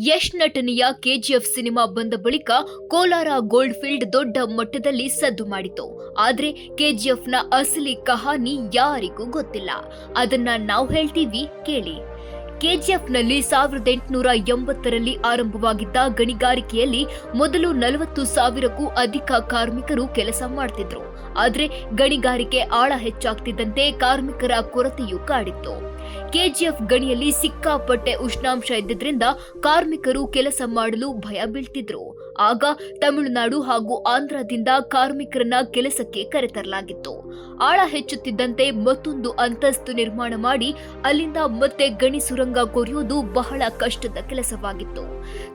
ಯಶ್ ನಟನೆಯ KGF cinema ಬಂದ ಬಳಿಕ ಕೋಲಾರ ಗೋಲ್ಡ್ ಫೀಲ್ಡ್ ದೊಡ್ಡ ಮಟ್ಟದಲ್ಲಿ ಸದ್ದು ಮಾಡಿತು. ಆದ್ರೆ ಕೆಜಿಎಫ್ನ ಅಸಲಿ ಕಹಾನಿ ಯಾರಿಗೂ ಗೊತ್ತಿಲ್ಲ. ಅದನ್ನ ನಾವು ಹೇಳ್ತೀವಿ, ಕೇಳಿ. ಕೆಜಿಎಫ್ನಲ್ಲಿ ಸಾವಿರದ ಎಂಟುನೂರ ಎಂಬತ್ತರಲ್ಲಿ ಆರಂಭವಾಗಿದ್ದ ಗಣಿಗಾರಿಕೆಯಲ್ಲಿ ಮೊದಲು ನಲವತ್ತು ಸಾವಿರಕ್ಕೂ ಅಧಿಕ ಕಾರ್ಮಿಕರು ಕೆಲಸ ಮಾಡ್ತಿದ್ರು. ಆದರೆ ಗಣಿಗಾರಿಕೆ ಆಳ ಹೆಚ್ಚಾಗ್ತಿದ್ದಂತೆ ಕಾರ್ಮಿಕರ ಕೊರತೆಯೂ ಕಾಡಿತ್ತು. ಕೆಜಿಎಫ್ ಗಣಿಯಲ್ಲಿ ಸಿಕ್ಕಾಪಟ್ಟೆ ಉಷ್ಣಾಂಶ ಇದ್ದಿದ್ರಿಂದ ಕಾರ್ಮಿಕರು ಕೆಲಸ ಮಾಡಲು ಭಯ ಬೀಳ್ತಿದ್ರು. ಆಗ ತಮಿಳುನಾಡು ಹಾಗೂ ಆಂಧ್ರದಿಂದ ಕಾರ್ಮಿಕರನ್ನ ಕೆಲಸಕ್ಕೆ ಕರೆತರಲಾಗಿತ್ತು. ಆಳ ಹೆಚ್ಚುತ್ತಿದ್ದಂತೆ ಮತ್ತೊಂದು ಅಂತಸ್ತು ನಿರ್ಮಾಣ ಮಾಡಿ ಅಲ್ಲಿಂದ ಮತ್ತೆ ಗಣಿ ಸುರಂಗ ಕೊರೆಯೋದು ಬಹಳ ಕಷ್ಟದ ಕೆಲಸವಾಗಿತ್ತು.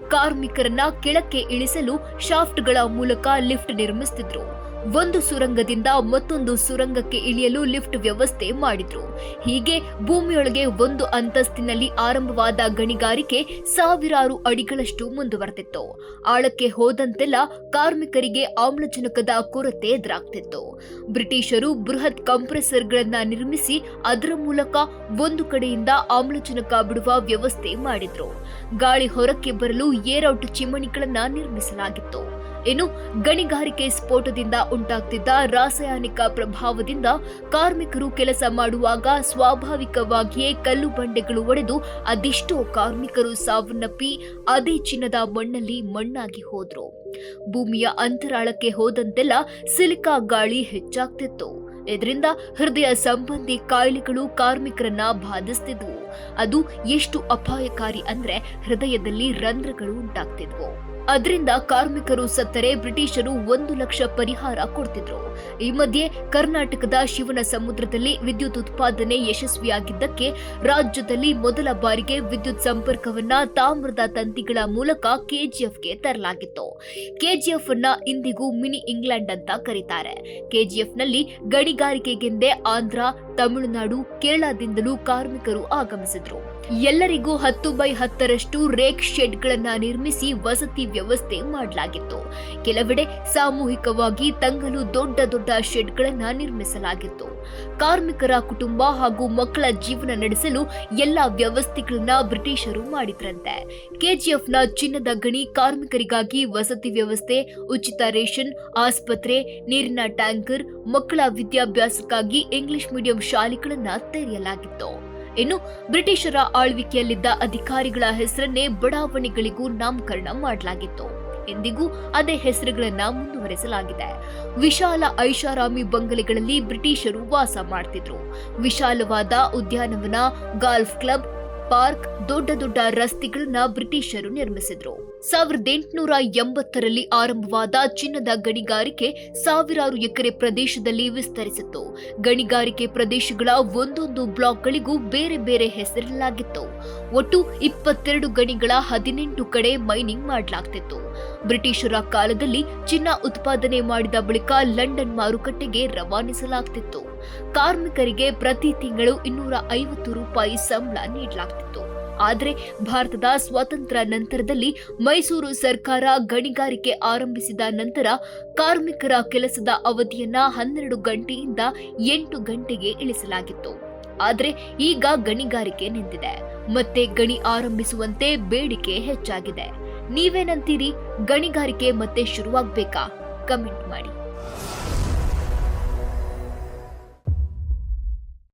ಕಾರ್ಮಿಕರನ್ನ ಕೆಳಕ್ಕೆ ಇಳಿಸಲು ಶಾಫ್ಟ್ಗಳ ಮೂಲಕ ಲಿಫ್ಟ್ ನಿರ್ಮಿಸುತ್ತಿದ್ರು ಒಂದು ಸುರಂಗದಿಂದ ಮತ್ತೊಂದು ಸುರಂಗಕ್ಕೆ ಇಳಿಯಲು ಲಿಫ್ಟ್ ವ್ಯವಸ್ಥೆ ಮಾಡಿದ್ರು. ಹೀಗೆ ಭೂಮಿಯೊಳಗೆ ಒಂದು ಅಂತಸ್ತಿನಲ್ಲಿ ಆರಂಭವಾದ ಗಣಿಗಾರಿಕೆ ಸಾವಿರಾರು ಅಡಿಗಳಷ್ಟು ಮುಂದುವರೆದಿತ್ತು. ಆಳಕ್ಕೆ ಹೋದಂತೆಲ್ಲ ಕಾರ್ಮಿಕರಿಗೆ ಆಮ್ಲಜನಕದ ಕೊರತೆ ಎದುರಾಗ್ತಿತ್ತು. ಬ್ರಿಟಿಷರು ಬೃಹತ್ ಕಂಪ್ರೆಸರ್ಗಳನ್ನು ನಿರ್ಮಿಸಿ ಅದರ ಮೂಲಕ ಒಂದು ಕಡೆಯಿಂದ ಆಮ್ಲಜನಕ ಬಿಡುವ ವ್ಯವಸ್ಥೆ ಮಾಡಿದ್ರು. ಗಾಳಿ ಹೊರಕ್ಕೆ ಬರಲು ಏರೌಟ್ ಚಿಮಣಿಗಳನ್ನ ನಿರ್ಮಿಸಲಾಗಿತ್ತು. ಇನ್ನು ಗಣಿಗಾರಿಕೆ ಸ್ಫೋಟದಿಂದ ಉಂಟಾಗ್ತಿದ್ದ ರಾಸಾಯನಿಕ ಪ್ರಭಾವದಿಂದ ಕಾರ್ಮಿಕರು ಕೆಲಸ ಮಾಡುವಾಗ ಸ್ವಾಭಾವಿಕವಾಗಿಯೇ ಕಲ್ಲು ಬಂಡೆಗಳು ಒಡೆದು ಅದೆಷ್ಟೋ ಕಾರ್ಮಿಕರು ಸಾವನ್ನಪ್ಪಿ ಅದೇ ಚಿನ್ನದ ಮಣ್ಣಲ್ಲಿ ಮಣ್ಣಾಗಿ ಹೋದ್ರು. ಭೂಮಿಯ ಅಂತರಾಳಕ್ಕೆ ಹೋದಂತೆಲ್ಲ ಸಿಲಿಕಾ ಗಾಳಿ ಹೆಚ್ಚಾಗ್ತಿತ್ತು. ಇದರಿಂದ ಹೃದಯ ಸಂಬಂಧಿ ಕಾಯಿಲೆಗಳು ಕಾರ್ಮಿಕರನ್ನ ಬಾಧಿಸ್ತಿದ್ವು. ಅದು ಎಷ್ಟು ಅಪಾಯಕಾರಿ ಅಂದ್ರೆ ಹೃದಯದಲ್ಲಿ ರಂಧ್ರಗಳು ಉಂಟಾಗ್ತಿದ್ವು. ಅದರಿಂದ ಕಾರ್ಮಿಕರು ಸತ್ತರೆ, ಬ್ರಿಟಿಷರು ಒಂದು ಲಕ್ಷ ಪರಿಹಾರ ಕೊಡ್ತಿದ್ರು. ಈ ಮಧ್ಯೆ ಕರ್ನಾಟಕದ ಶಿವನ ಸಮುದ್ರದಲ್ಲಿ ವಿದ್ಯುತ್ ಉತ್ಪಾದನೆ ಯಶಸ್ವಿಯಾಗಿದ್ದಕ್ಕೆ ರಾಜ್ಯದಲ್ಲಿ ಮೊದಲ ಬಾರಿಗೆ ವಿದ್ಯುತ್ ಸಂಪರ್ಕವನ್ನ ತಾಮ್ರದ ತಂತಿಗಳ ಮೂಲಕ ಕೆಜಿಎಫ್ಗೆ ತರಲಾಗಿತ್ತು. ಕೆಜಿಎಫ್ ಅನ್ನ ಇಂದಿಗೂ ಮಿನಿ ಇಂಗ್ಲೆಂಡ್ ಅಂತ ಕರೀತಾರೆ. ಕೆಜಿಎಫ್ನಲ್ಲಿ ಗಣಿಗಾರಿಕೆಗೆಂದೇ ಆಂಧ್ರ ತಮಿಳುನಾಡು ಕೇರಳದಿಂದಲೂ ಕಾರ್ಮಿಕರು ಆಗಮಿಸಿದ್ರು. ಎಲ್ಲರಿಗೂ ಹತ್ತು ಬೈ ಹತ್ತರಷ್ಟು ರೇಕ್ ಶೆಡ್ಗಳನ್ನ ನಿರ್ಮಿಸಿ ವಸತಿ ವ್ಯವಸ್ಥೆ ಮಾಡಲಾಗಿತ್ತು. ಕೆಲವೆಡೆ ಸಾಮೂಹಿಕವಾಗಿ ತಂಗಲು ದೊಡ್ಡ ದೊಡ್ಡ ಶೆಡ್ಗಳನ್ನ ನಿರ್ಮಿಸಲಾಗಿತ್ತು. ಕಾರ್ಮಿಕರ ಕುಟುಂಬ ಹಾಗೂ ಮಕ್ಕಳ ಜೀವನ ನಡೆಸಲು ಎಲ್ಲ ವ್ಯವಸ್ಥೆಗಳನ್ನ ಬ್ರಿಟಿಷರು ಮಾಡಿದ್ರಂತೆ. ಕೆಜಿಎಫ್ನ ಚಿನ್ನದ ಗಣಿ ಕಾರ್ಮಿಕರಿಗಾಗಿ ವಸತಿ ವ್ಯವಸ್ಥೆ, ಉಚಿತ ರೇಷನ್, ಆಸ್ಪತ್ರೆ, ನೀರಿನ ಟ್ಯಾಂಕರ್, ಮಕ್ಕಳ ವಿದ್ಯಾಭ್ಯಾಸಕ್ಕಾಗಿ ಇಂಗ್ಲಿಷ್ ಮೀಡಿಯಂ ಶಾಲೆಗಳನ್ನ ತೆರೆಯಲಾಗಿತ್ತು. ಇನ್ನು ಬ್ರಿಟಿಷರ ಆಳ್ವಿಕೆಯಲ್ಲಿದ್ದ ಅಧಿಕಾರಿಗಳ ಹೆಸರನ್ನೇ ಬಡಾವಣೆಗಳಿಗೂ ನಾಮಕರಣ ಮಾಡಲಾಗಿತ್ತು. ಎಂದಿಗೂ ಅದೇ ಹೆಸರುಗಳನ್ನ ಮುಂದುವರೆಸಲಾಗಿದೆ. ವಿಶಾಲ ಐಷಾರಾಮಿ ಬಂಗಲೆಗಳಲ್ಲಿ ಬ್ರಿಟಿಷರು ವಾಸ ಮಾಡ್ತಿದ್ರು. ವಿಶಾಲವಾದ ಉದ್ಯಾನವನ, ಗಾಲ್ಫ್ ಕ್ಲಬ್ ಪಾರ್ಕ್ ದೊಡ್ಡ ದೊಡ್ಡ ರಸ್ತೆಗಳನ್ನ ಬ್ರಿಟಿಷರು ನಿರ್ಮಿಸಿದ್ರು. ಸಾವಿರದ ಎಂಟುನೂರ ಎಂಬತ್ತರಲ್ಲಿ ಆರಂಭವಾದ ಚಿನ್ನದ ಗಣಿಗಾರಿಕೆ ಸಾವಿರಾರು ಎಕರೆ ಪ್ರದೇಶದಲ್ಲಿ ವಿಸ್ತರಿಸಿತ್ತು. ಗಣಿಗಾರಿಕೆ ಪ್ರದೇಶಗಳ ಒಂದೊಂದು ಬ್ಲಾಕ್ಗಳಿಗೂ ಬೇರೆ ಬೇರೆ ಹೆಸರಿಲ್ಲಾಗಿತ್ತು ಒಟ್ಟು ಇಪ್ಪತ್ತೆರಡು ಗಣಿಗಳ ಹದಿನೆಂಟು ಕಡೆ ಮೈನಿಂಗ್ ಮಾಡಲಾಗ್ತಿತ್ತು. ಬ್ರಿಟಿಷರ ಕಾಲದಲ್ಲಿ ಚಿನ್ನ ಉತ್ಪಾದನೆ ಮಾಡಿದ ಬಳಿಕ ಲಂಡನ್ ಮಾರುಕಟ್ಟೆಗೆ ರವಾನಿಸಲಾಗ್ತಿತ್ತು. ಕಾರ್ಮಿಕರಿಗೆ ಪ್ರತಿ ತಿಂಗಳು ಇನ್ನೂರ ಐವತ್ತು ರೂಪಾಯಿ ಸಂಬಳ ನೀಡಲಾಗ್ತಿತ್ತು. ಆದರೆ ಭಾರತದ ಸ್ವಾತಂತ್ರ್ಯ ನಂತರದಲ್ಲಿ ಮೈಸೂರು ಸರ್ಕಾರ ಗಣಿಗಾರಿಕೆ ಆರಂಭಿಸಿದ ನಂತರ ಕಾರ್ಮಿಕರ ಕೆಲಸದ ಅವಧಿಯನ್ನ ಹನ್ನೆರಡು ಗಂಟೆಯಿಂದ ಎಂಟು ಗಂಟೆಗೆ ಇಳಿಸಲಾಗಿತ್ತು. ಆದರೆ ಈಗ ಗಣಿಗಾರಿಕೆ ನಿಂತಿದೆ. ಮತ್ತೆ ಗಣಿ ಆರಂಭಿಸುವಂತೆ ಬೇಡಿಕೆ ಹೆಚ್ಚಾಗಿದೆ. ನೀವೇನಂತೀರಿ? ಗಣಿಗಾರಿಕೆ ಮತ್ತೆ ಶುರುವಾಗಬೇಕಾ? ಕಮೆಂಟ್ ಮಾಡಿ.